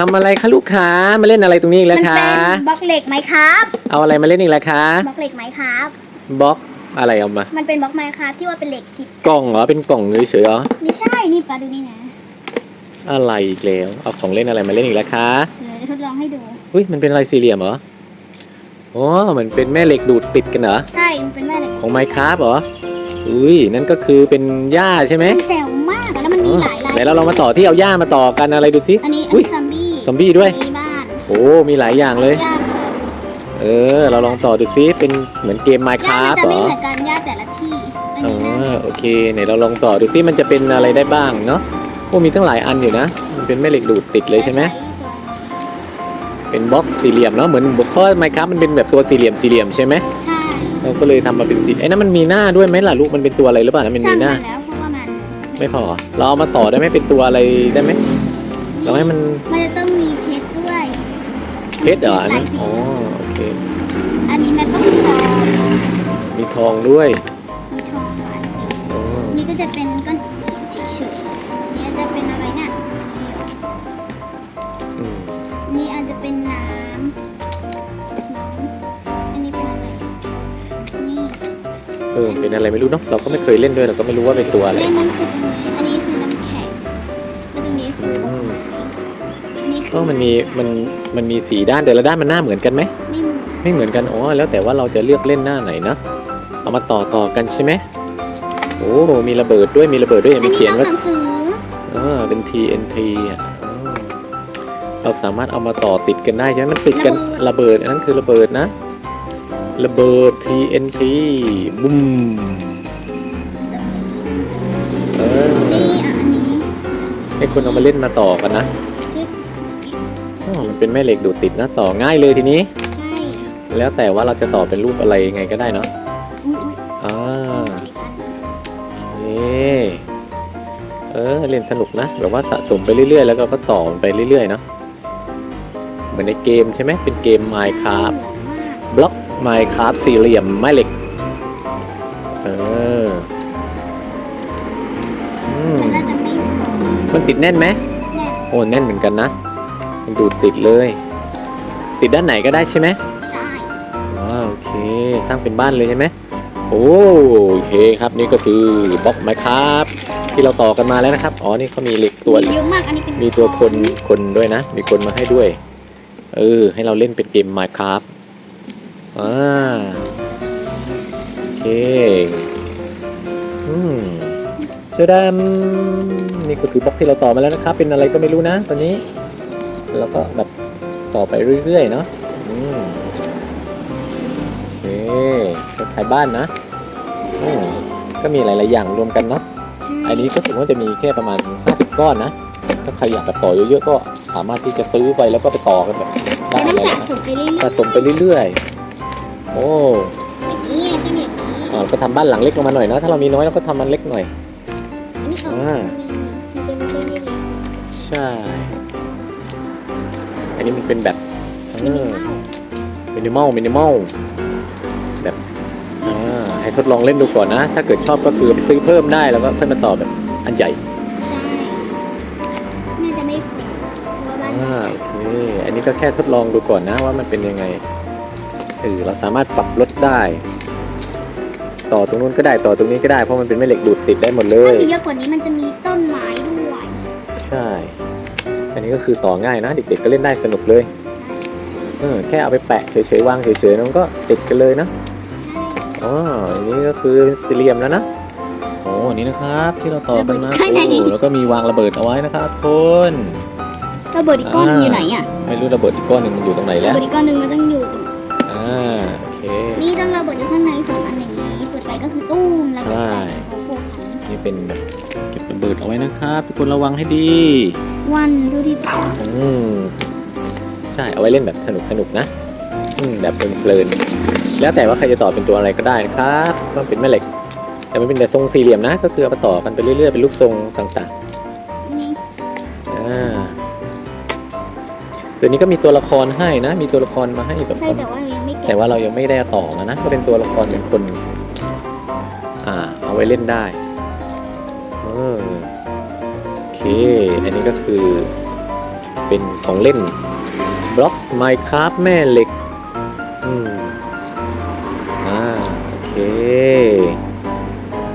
ทำอะไรคะลูกค้ามาเล่นอะไรตรงนี้อีกมัแล้วเป็คะนบล็อกเหล็กไหมครับเอาอะไรมาเล่นอีกแล้วคะบล็อกเหล็กไหมครับ บล็อกอะไรเอามา มันเป็นบล็อกไหมครับที่ว่าเป็นเหล็กติดกล่องเหรอเป็นกล่องเฉยๆเหรอไม่ใช่นี่ปลาดูนี่นะอะไรอีกแล้วเอาของเล่นอะไรมาเล่นอีกแล้วคะเดี๋ยวจะทดลองให้ดู อุ้ยมันเป็นอะไรสี่เหลี่ยมเหรออ๋อมันเป็นแม่เหล็กดูดติดกันเหรอใช่มันเป็นแม่เหล็กของไมค์ครับเหรออุ้ยนั่นก็คือเป็นหญ้าใช่ไหมมันแจ๋วมากอะแล้วมันมีหลายลายไหนเราลองมาต่อที่เอาหญ้ามาต่อกันอะไรดูสิ อันนี้อันอุ๊ย นี้ซอมบี้ ซอมบี้ด้วยอันนี้บ้านโอ้ มีหลายอย่างเลย ย่าเออ เราลองต่อดูซิ เป็นเหมือนเกม ย่ามัน Minecraft จะเหรไม่อ เหมือนกันย่าแต่ละที่อันอ๋นี้นะอโอเคไหนเราลองต่อดูซิมันจะเป็นอะไรได้บ้างเนาะโอ้มีตั้งหลายอันอยู่นะ มันเป็นแม่เหล็กดูดติดเลยใช่ไหมเป็นบล็อกสี่เหลี่ยมเนาะเหมือนบล็อกข้อไมครับมันเป็นแบบตัวสี่เหลี่ยมสี่เหลี่ยมใช่ไหมใช่เราก็เลยทำมาเป็นสี่ไอ้นั่นมันมีหน้าด้วยไหมล่ะลูกมันเป็นตัวอะไรหรือเปล่านะมันช่ามีงหน้ามันแล้วเพราะว่ามันไม่พอ เราเอามาต่อได้ไหมเป็นตัวอะไรได้ไหมเราให้มันมัน เพชรเหรออันหลานั้ยนสีอ๋อโอเค อันนี้มันต้องทองมีทองด้วยมีทองหลายสีอ๋อนี่ก็จะเป็นก้อนหินเฉยๆนี่จะเป็นอะไรน่ะอืมนี่อาจจะเป็นน้ำอันนี้เป็นอะไรนี่เออเป็นอะไรไม่รู้เนาะเราก็ไม่เคยเล่นด้วยเราก็ไม่รู้ว่าเป็นตัวอะไร นี่มันคืออันนี้ อันนี้คืก็มันมีมันมันมีสีด้านแต่ละด้านมันหน้าเหมือนกันไหมไม่เหมือนไม่เหมือนกันอ๋อแล้วแต่ว่าเราจะเลือกเล่นหน้าไหนเนาะเอามาต่อต่อกันใช่ไหมโอ้มีระเบิดด้วยมีระเบิดด้วยอัเห็นนมีนี้เขียนต้องว่าหนังสือเออเป็น TNT อะอ๋อเราสามารถเอามาต่อติดกันได้ใช่ไหมมันติดกันระเบิดอันนั้นคือระเบิดนะ ระเบิด TNT บุ้มเออนี่อะอันนี้ให้คนเอามาเล่นมาต่อกันนะจิ๊บอ๋อมัน เป็นแม่เหล็กดูดติดนะต่อง่ายเลยทีนี้ ใช่แล้วแต่ว่าเราจะต่อเป็นรูปอะไรยังไงก็ได้เนาะอุ๊ยอ่าอุ๊ยนี่เออเล่นสนุกนะแบบว่าสะสมไปเรื่อยๆ แล้วก็ก็ต่อมันไปเรื่อยๆเนาะเหมือนในเกมใช่ไหมเป็นเกม Minecraft บล็อก Minecraft สี่เหลี่ยมแม่เหล็กเอออืมมันน่าจะไม่พอมันติดแน่นไหม แน่โอ้แน่นเหมือนกันนะมัน ดูดติดเลย ติดด้านไหนก็ได้ใช่ไหมใช่อ๋อโอเคสร้างเป็นบ้านเลยใช่ไหมโอ้โอเคครับนี่ก็คือบล็อกไม้ครับ ที่เราต่อกันมาแล้วนะครับ อ๋อนี่เขามีเหล็กตัว มีเยอะมากอันนี้เป็นมีตัวคนคนด้วยนะ มีคนมาให้ด้วย เออ ให้เราเล่นเป็นเกม Minecraft อ่าโอเคอืมเสื้อดำนี่ก็คือบล็อกที่เราต่อมาแล้วนะครับ เป็นอะไรก็ไม่รู้นะตอนนี้ แล้วก็แบบต่อไปเรื่อยๆเนาะอืมโอเคคล้ายๆบ้านนะอืมก็มีหลายๆอย่างรวมกันเนาะอันนี้ก็ถือว่าจะมีแค่ประมาณ 50 ก้อนนะ ถ้าใครอยากแบบต่อเยอะๆก็สามารถที่จะซื้อไปแล้วก็ไปต่อกันแบบแต่ได้ต้องเลยสะนะสมไปเรื่อยๆสะสมไปเรื่อยๆ โอ้อย่างนี้ต้องอย่างนี้อ่าก็ทำบ้านหลังเล็กลงมาหน่อยเนาะถ้าเรามีน้อยเราก็ทำมันเล็กหน่อยอันนี้เขาอ่ามันจะไม่ได้เล็กใช่ อันนี้มันเป็นแบบเอมินิอมอลมินิมอลมินิมอลแบบอ่าให้ทดลองเล่นดูก่อนนะ ถ้าเกิดชอบก็คือไปซื้อเพิ่มได้แล้วก็ค่อยมาต่อแบบอันใหญ่ใช่น่าจะไม่พอเพราะว่าบ้านอ่าโอเคอันนี้ก็แค่ทดลองดูก่อนนะว่ามันเป็นยังไงเออเราสามารถปรับลดได้ ต่อตรงนู้นก็ได้ต่อตรงนี้ก็ได้เพราะมันเป็นแม่เหล็กดูดติดได้หมดเลถ้ายมีเยอะกว่านี้มันจะมีต้นไม้ด้วย ใช่ อันนี้ก็คือต่อง่ายนะ เด็กๆก็เล่นได้สนุกเลยเออแค่เอาไปแปะเฉยๆวางเฉยๆมันก็ติดกันเลยนะใช่อ๋ออันนี้ก็คือเป็นสี่เหลี่ยมแล้วนะโอ้อันนี้นะครับที่เราต่อกันนะโอ้แล้วก็มีวางระเบิดเอาไว้นะครับทุกคนระเบิดอีกก้อนหนึ่งอยู่ไหนอะไม่รู้ระเบิดอีกก้อนหนึ่งมันอยู่ตรงไหนระแล้วเบิดอีกก้อนหนึ่งมันต้องอยู่ตรงอ่าโอเคนี่ต้องระเบิดอยู่ข้างในสองอันอย่างนี้เปิดไปก็คือตุ้มแล้วก็ใช่ใส่โอ้โห นี่เป็นแบบเก็บระเบิดเอาไว้นะครับทุกคนระวังให้ดี วันดูที่สองอืมใช่เอาไว้เล่นแบบสนุกสนุกๆนะ อืมแบบเพลินๆแล้วแต่ว่าใครจะต่อเป็นตัวอะไรก็ได้นะครับก็เป็นแม่เหล็ก แต่มันเป็นแต่ทรงสี่เหลี่ยมนะ ก็คือเอามาต่อกันไปเรื่อยๆเป็นรูปทรงต่างนี่ๆอ่าตัวนี้ก็มีตัวละครให้นะ มีตัวละครมาให้แบบใช่แต่ว่าเรายังไม่แต่แกะว่าเรายังไม่ได้เอาต่อมานะ ก็เป็นตัวละครเป็นคน อ่า เอาไว้เล่นได้เออ โอเค อันนี้ก็คือ เป็นของเล่น บล็อกไมค์ค a f t แม่เหล็ก อืมอ่าโอเค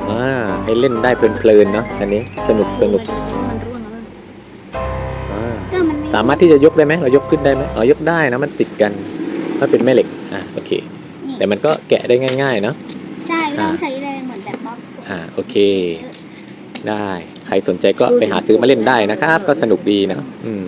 อ่าให้เล่นได้เพลินๆเนาะอันนี้สนุกสนุกมันร่วงแล้วอ่าก็มันไม่สามารถที่จะยกได้ไหมเรายกขึ้นได้ไหมอ๋อยกได้นะมันติดกันถ้าเป็นแม่เหล็กอ่าโอเค แต่มันก็แกะได้ง่ายๆเนาะใช่ไม่ต้องใช้แรงเหมือนแบบบล็อกอ่าโอเค ได้ ใครสนใจก็ไปหาซื้อมาเล่นได้นะครับ ก็สนุกดีนะอืม